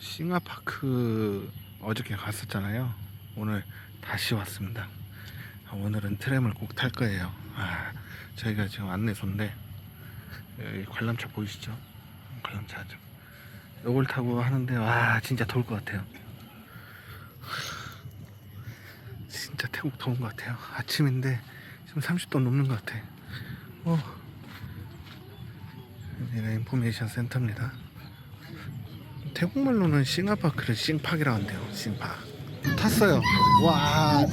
싱하파크 어저께 갔었잖아요. 오늘 다시 왔습니다. 아, 오늘은 트램을 꼭 탈 거예요. 아, 저희가 지금 안내소인데 관람차 보이시죠? 관람차죠. 요걸 타고 하는데 와 진짜 더울 것 같아요. 진짜 태국 더운 것 같아요. 아침인데 지금 30도 넘는 것 같아. 어. 여기가 인포메이션 센터입니다. 태국말로는 싱하파크를 싱팍이라고 한대요. 싱팍. 탔어요. 와,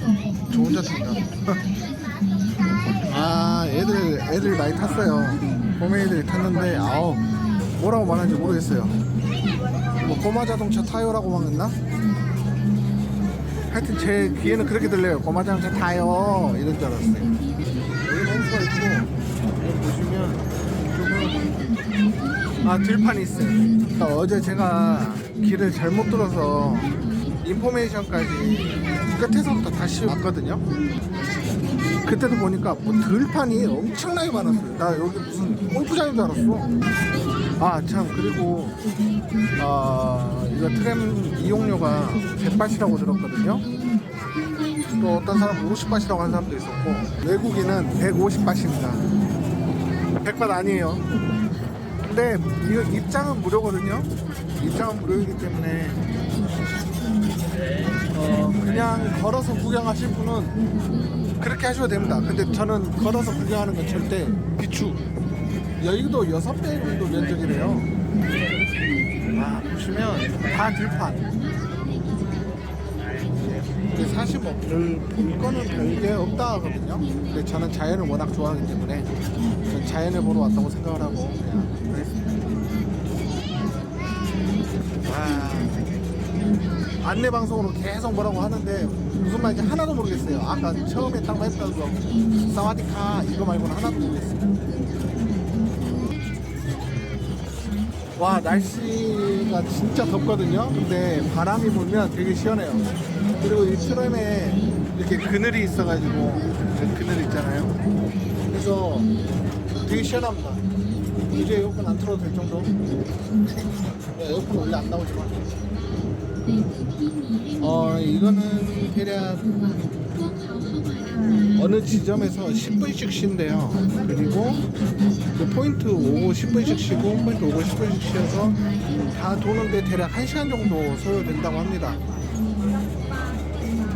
저 혼자 탄다. 아, 애들 애들 많이 탔어요. 꼬매 애들이 탔는데 아우 뭐라고 말하는지 모르겠어요. 뭐 꼬마 자동차 타요라고 막 했나? 하여튼 제 귀에는 그렇게 들려요. 꼬마 자동차 타요 이런 줄 알았어요. 여기 홈스가 있고 여기 보시면 조금 아 들판이 있어요. 그러니까 어제 제가 길을 잘못 들어서 인포메이션까지 끝에서부터 다시 왔거든요. 그때도 보니까 뭐 들판이 엄청나게 많았어요. 나 여기 무슨 골프장인 줄 알았어. 아 참 그리고 아 이거 트램 이용료가 100바트라고 들었거든요. 또 어떤 사람은 50바트라고 하는 사람도 있었고 외국인은 150바트입니다. 100바 아니에요. 근데 이거 입장은 무료거든요. 입장은 무료이기 때문에 어, 그냥 걸어서 구경하실 분은 그렇게 하셔도 됩니다. 근데 저는 걸어서 구경하는 건 절대 비추. 여의도 여섯 배 정도 면적이래요. 아, 보시면 다 들판. 근데 사실 뭐 별, 볼 거는 별게 없다 하거든요. 근데 저는 자연을 워낙 좋아하기 때문에 전 자연을 보러 왔다고 생각을 하고 그냥 그랬습니다. 와, 안내 방송으로 계속 뭐라고 하는데 무슨 말인지 하나도 모르겠어요. 아까 처음에 딱 했던 거 사와디카 이거 말고는 하나도 모르겠어요. 와 날씨가 진짜 덥거든요. 근데 바람이 불면 되게 시원해요. 그리고 이 트램에 이렇게 그늘이 있어가지고 그 그늘 있잖아요. 그래서 되게 시원합니다. 이제 에어컨 안 틀어도 될 정도. 에어컨 원래 안 나오지만. 어 이거는 대략 어느 지점에서 10분씩 쉰대요. 그리고 그 포인트 오고 10분씩 쉬고 포인트 오고 10분씩 쉬어서 다 도는데 대략 1시간 정도 소요된다고 합니다.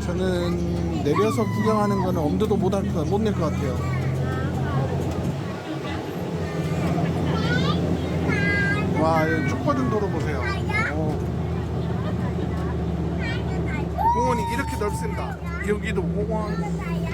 저는 내려서 구경하는 거는 엄두도 못할 것, 못낼 것 같아요. 와, 쭉 뻗은 도로 보세요. 어. 공원이 이렇게 넓습니다. 여기도 공원,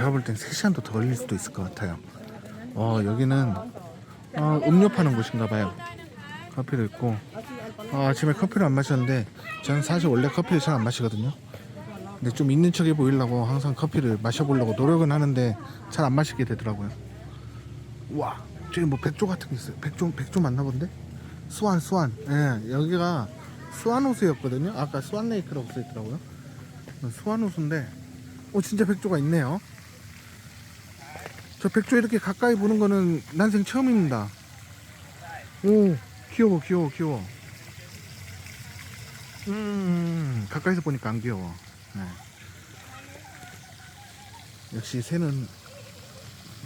제가 볼 땐 3시간도 더 걸릴 수도 있을 것 같아요. 어, 여기는 어, 음료 파는 곳인가 봐요. 커피도 있고. 어, 아침에 커피를 안 마셨는데 저는 사실 원래 커피를 잘 안 마시거든요. 근데 좀 있는 척해 보이려고 항상 커피를 마셔보려고 노력은 하는데 잘 안 마시게 되더라고요. 와, 저기 뭐 백조 같은 게 있어요. 백조, 백조 맞나 본데? 수완, 수완. 예, 여기가 수완호수였거든요. 아까 수완레이크라고 써있더라고요. 수완호수인데, 오, 진짜 백조가 있네요. 저 백조 이렇게 가까이 보는 거는 난생 처음입니다. 오, 귀여워, 귀여워, 귀여워. 음, 가까이서 보니까 안 귀여워. 네. 역시 새는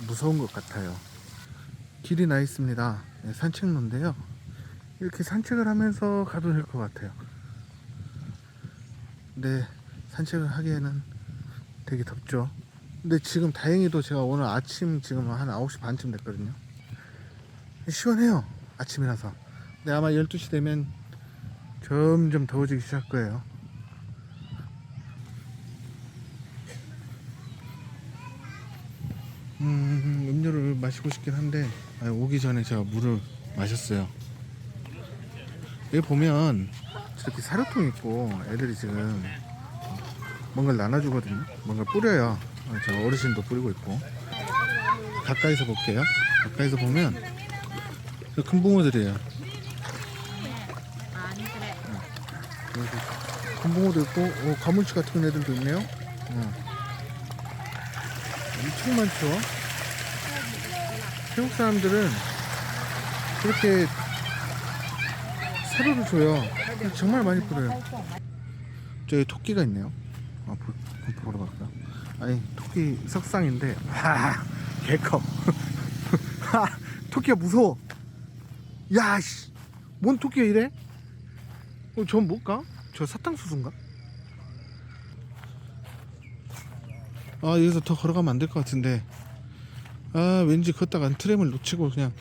무서운 것 같아요. 길이 나 있습니다. 네, 산책로인데요. 이렇게 산책을 하면서 가도 될 것 같아요. 근데 산책을 하기에는 되게 덥죠. 근데 지금 다행히도 제가 오늘 아침 지금 한 9시 반쯤 됐거든요. 시원해요. 아침이라서. 근데 아마 12시 되면 점점 더워지기 시작할 거예요. 음, 음료를 마시고 싶긴 한데 아, 오기 전에 제가 물을 마셨어요. 여기 보면 저렇게 사료통 있고 애들이 지금 뭔가를 나눠주거든요. 뭔가 뿌려요. 어, 저 어르신도 뿌리고 있고. 가까이서 볼게요. 가까이서 보면 저큰 붕어들이에요. 그래서 큰 붕어도 있고 어, 가물치 같은 애들도 있네요. 어. 엄청 많죠. 태국 사람들은 그렇게 사료를 줘요. 정말 많이 뿌려요. 저기 토끼가 있네요. 아, 보러 갈까? 아니, 토끼 석상인데, 와, 개커. 하, 토끼가 무서워. 야, 씨. 뭔 토끼가 이래? 어, 전 뭘까? 저 사탕수수인가? 아, 여기서 더 걸어가면 안 될 것 같은데. 아, 왠지 걷다가 트램을 놓치고 그냥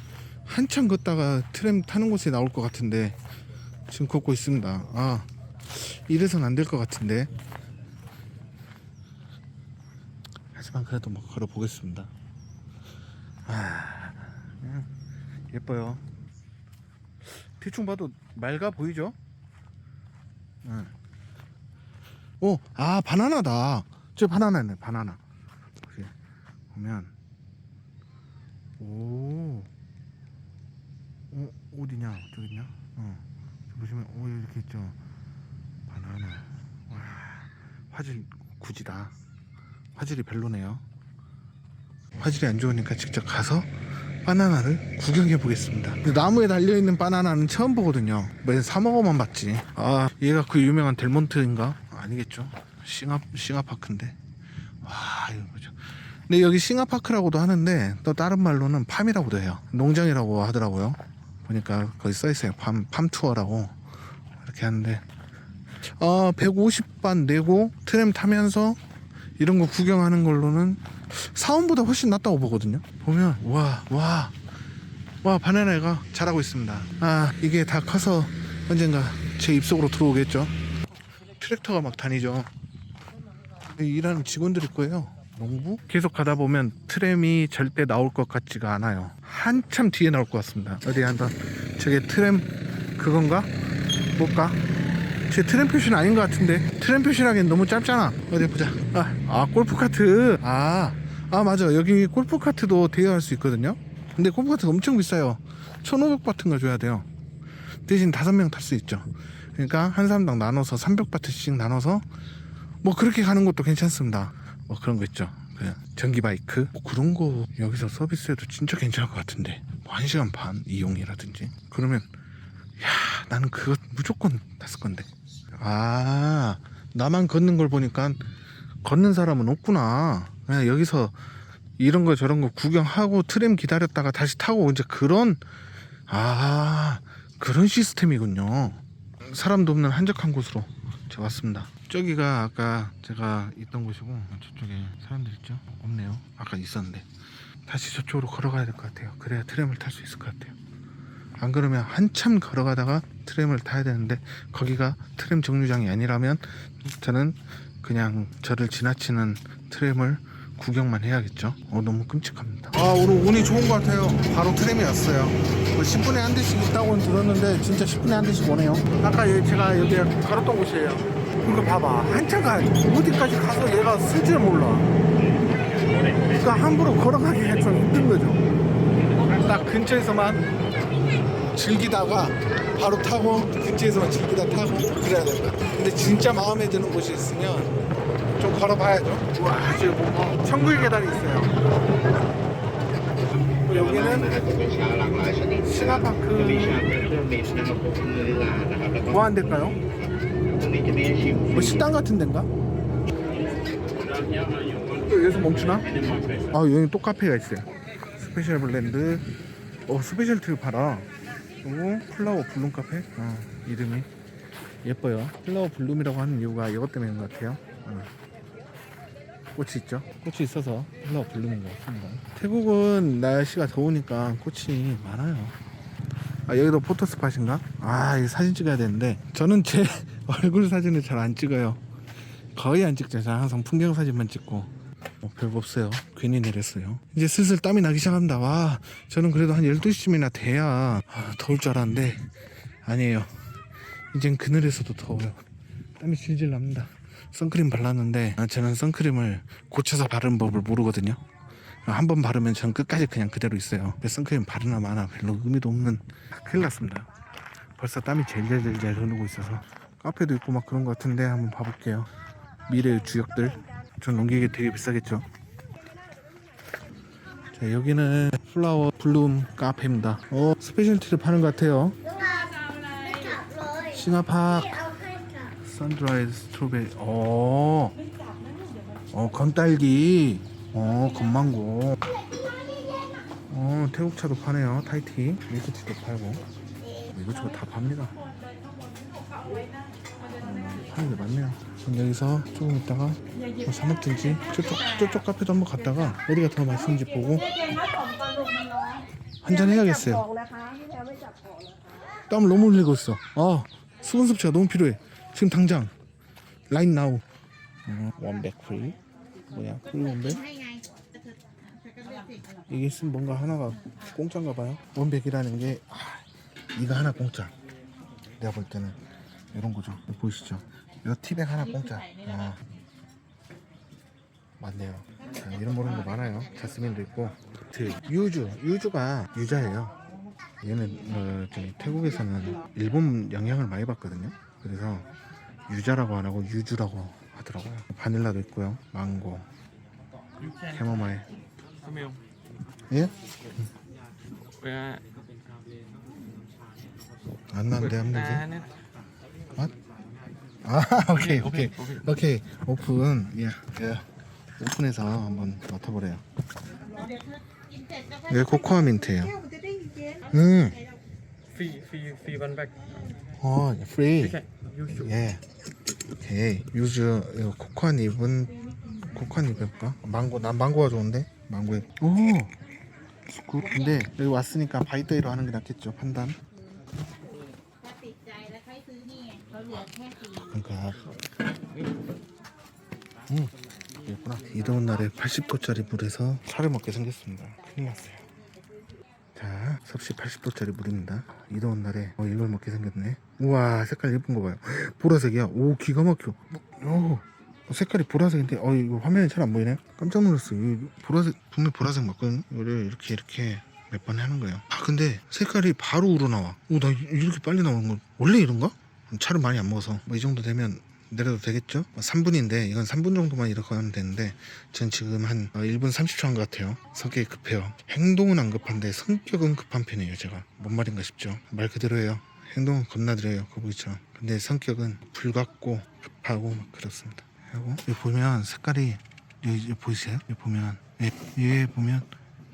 한참 걷다가 트램 타는 곳에 나올 것 같은데. 지금 걷고 있습니다. 아, 이래선 안 될 것 같은데. 하지만 그래도 뭐 걸어 보겠습니다. 아, 예뻐요. 대충 봐도 맑아 보이죠? 응. 오, 아 바나나다. 저 바나나네, 바나나. 이렇게 보면, 오, 어 어디냐? 저기 있냐? 어, 저 보시면 오 이렇게 있죠. 바나나. 와, 화질 굳이다. 화질이 별로네요. 화질이 안 좋으니까 직접 가서 바나나를 구경해 보겠습니다. 나무에 달려 있는 바나나는 처음 보거든요. 뭐사 먹어만 봤지. 아, 얘가 그 유명한 델몬트인가? 아니겠죠. 싱하 싱하파크인데. 와, 이거 보죠. 근데 여기 싱하파크라고도 하는데 또 다른 말로는 팜이라고도 해요. 농장이라고 하더라고요. 보니까 거기 써 있어요. 팜, 팜 투어라고 이렇게 하는데 어, 150반 내고 트램 타면서 이런 거 구경하는 걸로는 사원보다 훨씬 낫다고 보거든요. 보면 와, 와, 와 바나나가 자라고 있습니다. 아 이게 다 커서 언젠가 제 입속으로 들어오겠죠. 트랙터가 막 다니죠. 일하는 직원들일 거예요. 농부? 계속 가다 보면 트램이 절대 나올 것 같지가 않아요. 한참 뒤에 나올 것 같습니다. 어디 한번 저게 트램 그건가? 뭘까? 제 트램 표시는 아닌 것 같은데. 트램 표시라기엔 너무 짧잖아. 어디 보자. 아, 아 골프카트. 아, 아 맞아. 여기 골프카트도 대여할 수 있거든요. 근데 골프카트가 엄청 비싸요. 1500바트인가 줘야 돼요. 대신 다섯 명 탈 수 있죠. 그러니까 한 사람당 나눠서 300바트씩 나눠서 뭐 그렇게 가는 것도 괜찮습니다. 뭐 그런 거 있죠. 그냥 전기 바이크. 뭐 그런 거 여기서 서비스해도 진짜 괜찮을 것 같은데. 뭐 1시간 반 이용이라든지. 그러면 야 나는 그거 무조건 탔을 건데 아 나만 걷는 걸 보니까 걷는 사람은 없구나. 그냥 여기서 이런 거 저런 거 구경하고 트램 기다렸다가 다시 타고 이제 그런 아 그런 시스템이군요. 사람도 없는 한적한 곳으로 제가 왔습니다. 저기가 아까 제가 있던 곳이고 저쪽에 사람들 있죠? 없네요. 아까 있었는데. 다시 저쪽으로 걸어가야 될 것 같아요. 그래야 트램을 탈 수 있을 것 같아요 안 그러면 한참 걸어가다가 트램을 타야 되는데 거기가 트램 정류장이 아니라면 저는 그냥 저를 지나치는 트램을 구경만 해야겠죠. 어 너무 끔찍합니다. 아 오늘 운이 좋은 것 같아요. 바로 트램이 왔어요. 10분에 한 대씩 있다고는 들었는데 진짜 10분에 한 대씩 오네요. 아까 제가 여기 걸었던 곳이에요. 이거 봐봐 한참 가 어디까지 가서 얘가 쓸 줄 몰라. 그러니까 함부로 걸어가기가 좀 힘든 거죠. 딱 근처에서만 즐기다가 바로 타고 근처에서만 즐기다 타고 그래야 된다. 근데 진짜 마음에 드는 곳이 있으면 좀 걸어봐야죠. 와 지금 뭐 천국의 계단이 있어요. 또 여기는 신화파크 뭐한 데일까요? 뭐 식당 같은 데인가? 또 여기서 멈추나? 아 여기 또 카페가 있어요. 스페셜 블렌드. 어 스페셜 트리 팔아. 그리고 플라워 블룸 카페. 어, 이름이 예뻐요. 플라워 블룸이라고 하는 이유가 이것 때문인 것 같아요. 어. 꽃이 있죠. 꽃이 있어서 플라워 블룸인 것 같습니다. 태국은 날씨가 더우니까 꽃이 많아요. 아 여기도 포토 스팟인가? 아 이거 사진 찍어야 되는데 저는 제 얼굴 사진을 잘 안 찍어요. 거의 안 찍죠. 항상 풍경 사진만 찍고 어, 별거 없어요. 괜히 내렸어요. 이제 슬슬 땀이 나기 시작합니다. 와, 저는 그래도 한 12시쯤이나 돼야 아, 더울 줄 알았는데 아니에요. 이젠 그늘에서도 더워요. 땀이 질질 납니다. 선크림 발랐는데 아, 저는 선크림을 고쳐서 바르는 법을 모르거든요. 한 번 바르면 전 끝까지 그냥 그대로 있어요. 선크림 바르나 마나 별로 의미도 없는 큰일 났습니다. 벌써 땀이 젤젤젤젤 흐르고 있어서 카페도 있고 막 그런 것 같은데 한번 봐볼게요. 미래의 주역들. 전 옮기기 되게 비싸겠죠. 자, 여기는 플라워 블룸 카페입니다. 어, 스페셜티를 파는 것 같아요. 싱하팍 선드라이즈 스트로베리. 어, 어, 건딸기. 어, 건망고. 어, 태국차도 파네요. 타이티. 밀크티도 팔고. 이것저것 다 팝니다. 음, 파는 게 많네요. 그럼 여기서 조금 있다가 뭐 사 먹든지 저쪽 저쪽 카페도 한번 갔다가 어디가 더 맛있는지 보고 เย็นนะสองตอนลงมันร้อน 한 잔 ข 해야겠어요. องนะคะพี่แพรไม่จับของนะคะ 땀을 너무 흘리고 있어. 아 수분 섭취가 너무 필요해. 지금 당장 라인 나우. 어, 원백 프리. 뭐야 프리 원백? 이게 있으면 뭔가 하나가 공짜인가 봐요. 원백이라는 게 아, 이거 하나 공짜. 내가 볼 때는 이런 거죠. 보이시죠? 이거 티백 하나 공짜. 아. 맞네요. 자, 이런 모르는 거 많아요. 자스민도 있고. 그 유주, 유주가 유자예요. 얘는 어, 저기 태국에서는 일본 영향을 많이 받거든요. 그래서 유자라고 안 하고 유주라고 하더라고요. 바닐라도 있고요. 망고, 캐모마일. Camille, 예? 안 나는데 안 되지? Anna? 아, 아 오케이 오케이 오케이 오픈 예 예. 오픈해서 한번 맡아보래요. 이게 코코아 민트예요. 음. Free, free, free one bag. 어, free. 예. 오케이. 유즈 이거 코코아 잎은 코코아 잎 해볼까? 망고 난 망고가 좋은데 망고 잎. 오. 굿. 근데 여기 왔으니까 바이데이로 하는 게 낫겠죠 판단. สี่ 그러니까. 음. 있구나. 이 더운 날에 80도짜리 물에서 살을 먹게 생겼습니다. 큰일 났어요. 자, 섭씨 80도짜리 물입니다. 이 더운 날에 어, 이걸 먹게 생겼네. 우와, 색깔 예쁜 거 봐요. 보라색이야. 오, 기가 막혀. 오, 색깔이 보라색인데, 어, 이거 화면에 잘안 보이네. 깜짝 놀랐어. 이 보라색, 분명 보라색 맞거든. 이거를 이렇게 이렇게 몇번 하는 거예요. 아, 근데 색깔이 바로 우러나와. 오, 나 이렇게 빨리 나오는 건 원래 이런가? 차를 많이 안 먹어서 뭐 이 정도 되면 내려도 되겠죠? 3분인데 이건 3분 정도만 이렇게 하면 되는데 전 지금 한 어, 1분 30초 한 것 같아요. 성격이 급해요. 행동은 안 급한데 성격은 급한 편이에요 제가. 뭔 말인가 싶죠? 말 그대로예요. 행동은 겁나 들어요 그거 보이죠 근데 성격은 불같고 급하고 막 그렇습니다. 그리고 여기 보면 색깔이 여기, 여기 보이세요? 여기 보면 예, 얘 보면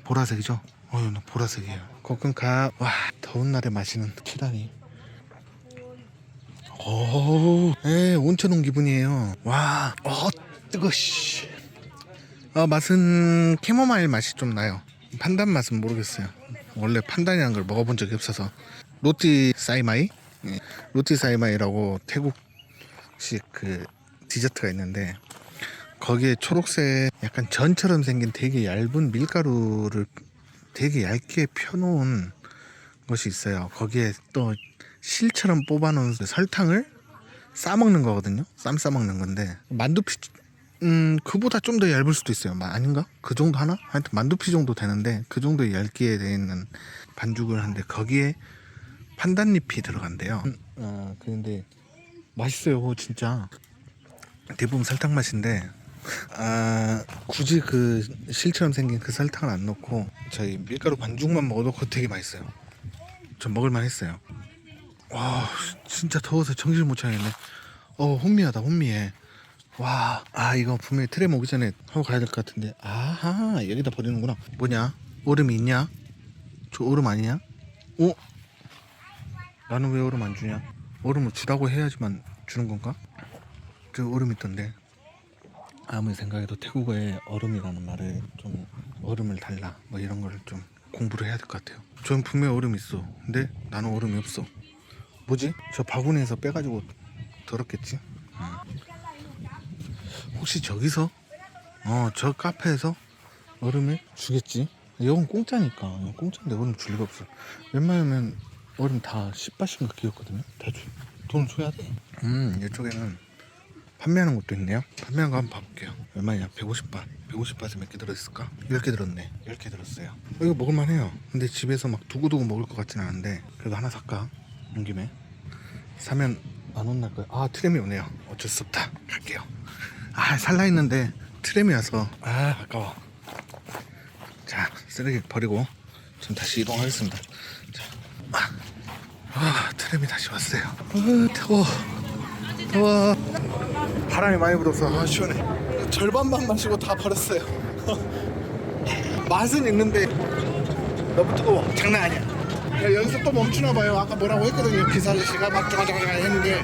보라색이죠? 어휴 나 보라색이에요. 거금 가... 와 더운 날에 마시는 키라니 오, 예, 온천 온 기분이에요. 와, 어, 뜨거, 씨. 어, 맛은 캐모마일 맛이 좀 나요. 판단 맛은 모르겠어요. 원래 판단이라는 걸 먹어본 적이 없어서. 로티 사이마이? 예, 로티 사이마이라고 태국식 그 디저트가 있는데, 거기에 초록색 약간 전처럼 생긴 되게 얇은 밀가루를 되게 얇게 펴놓은 것이 있어요. 거기에 또 실처럼 뽑아놓은 그 설탕을 싸먹는 거거든요. 쌈 싸먹는 건데 만두피 음 그보다 좀 더 얇을 수도 있어요. 마- 아닌가? 그 정도 하나? 하여튼 만두피 정도 되는데 그 정도 얇게 돼 있는 반죽을 하는데 거기에 판단잎이 들어간대요. 음, 어 근데 맛있어요, 진짜. 대부분 설탕 맛인데 아 굳이 그 실처럼 생긴 그 설탕을 안 넣고 저희 밀가루 반죽만 먹어도 되게 맛있어요. 전 먹을만 했어요. 와 진짜 더워서 정신을 못 차리겠네. 어 혼미하다 혼미해. 와, 아 이거 분명히 트레 오기 전에 하고 가야 될 것 같은데. 아하 여기다 버리는구나. 뭐냐? 얼음이 있냐? 저 얼음 아니냐? 어? 나는 왜 얼음 안 주냐? 얼음을 주라고 해야지만 주는 건가? 저 얼음 있던데. 아무리 생각해도 태국어에 얼음이라는 말을 좀 얼음을 달라 뭐 이런 거를 좀 공부를 해야 될 것 같아요. 전 분명 얼음 있어. 근데 나는 얼음이 없어. 뭐지? 저 바구니에서 빼가지고 들었겠지? 응. 혹시 저기서 어 저 카페에서 얼음을 주겠지? 이건 공짜니까 이건 공짜인데 얼음 줄 리가 없어. 웬만하면 얼음 다 10바트인가 끼었거든요. 다 주. 돈 줘야 돼. 음, 이쪽에는 판매하는 것도 있네요. 판매하는 거 한번 봐볼게요. 얼마냐? 150바. 150바트에 몇개 들어있을까? 10개 들었네. 10개 들었어요. 어, 이거 먹을만해요. 근데 집에서 막 두고두고 먹을 것 같지는 않은데 그래도 하나 살까? 온 김에 사면 안 혼날 거야. 아 트램이 오네요. 어쩔 수 없다. 갈게요. 아 살라 했는데 트램이 와서 아 아까워. 자 쓰레기 버리고 전 다시 이동하겠습니다. 자, 아, 아 트램이 다시 왔어요. 아 더워. 더워. 바람이 많이 불어서 아 시원해. 절반만 마시고 다 버렸어요. 맛은 있는데 너무 뜨거워. 장난 아니야. 야, 여기서 또 멈추나 봐요. 아까 뭐라고 했거든요. 기사 아저씨가 막 저가저가 했는데.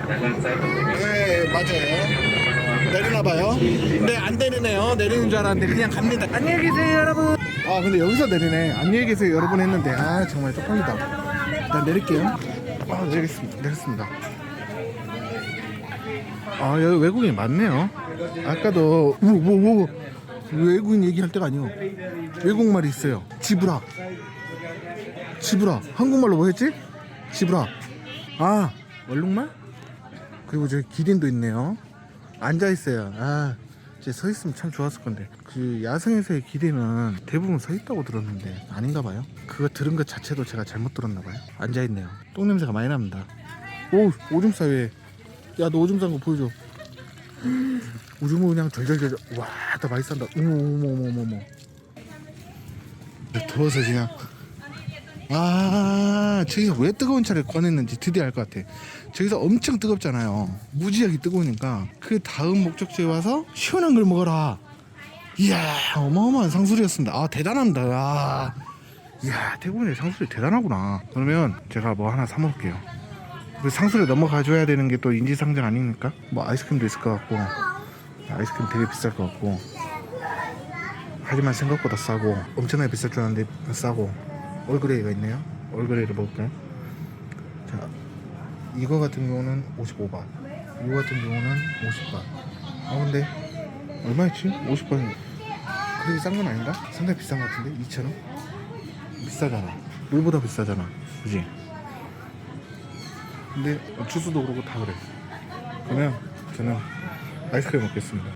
네, 맞아요. 내리나 봐요. 근데 안 내리네요. 내리는 줄 알았는데 그냥 갑니다. 안녕히 계세요, 여러분. 아, 근데 여기서 내리네. 안녕히 계세요, 여러분 했는데. 아, 정말 쪽팔리다. 일단 내릴게요. 아, 내리겠습니다. 내렸습니다. 아, 여기 외국인이 많네요. 아까도, 우, 우, 우. 외국인 얘기할 때가 아니고 외국말이 있어요. 지브라. 지브라. 한국말로 뭐 했지? 지브라. 아, 얼룩말? 그리고 저기 기린도 있네요. 앉아 있어요. 아, 이제 서 있으면 참 좋았을 건데. 그 야생에서의 기린은 대부분 서 있다고 들었는데 아닌가 봐요. 그거 들은 것 자체도 제가 잘못 들었나 봐요. 앉아 있네요. 똥 냄새가 많이 납니다. 오, 오줌 싸왜? 야, 너 오줌 싼 거 보여줘. 오줌을 그냥 절절절. 와, 다 많이 싼다. 어머, 어머, 어머, 어머, 어머. 더워서 그냥. 아, 저기서 왜 뜨거운 차를 꺼냈는지 드디어 알 것 같아. 저기서 엄청 뜨겁잖아요. 무지하게 뜨거우니까 그 다음 목적지에 와서 시원한 걸 먹어라. 이야, 어마어마한 상술이었습니다. 아, 대단합니다. 아, 이야, 태국인의 상술이 대단하구나. 그러면 제가 뭐 하나 사 먹을게요. 그 상술에 넘어가 줘야 되는 게 또 인지상정 아닙니까? 뭐 아이스크림도 있을 것 같고, 아이스크림 되게 비쌀 것 같고. 하지만 생각보다 싸고 엄청나게 비쌀 줄 알았는데 싸고 얼그레이가 있네요 얼그레이를 먹을까요? 자 이거 같은 경우는 55바 이거 같은 경우는 50바 아 근데 얼마였지? 50바 그렇게 싼 건 아닌가? 상당히 비싼 것 같은데? 2,000원? 비싸잖아 물보다 비싸잖아 그지? 근데 주스도 그렇고 다 그래 그러면 저는 아이스크림 먹겠습니다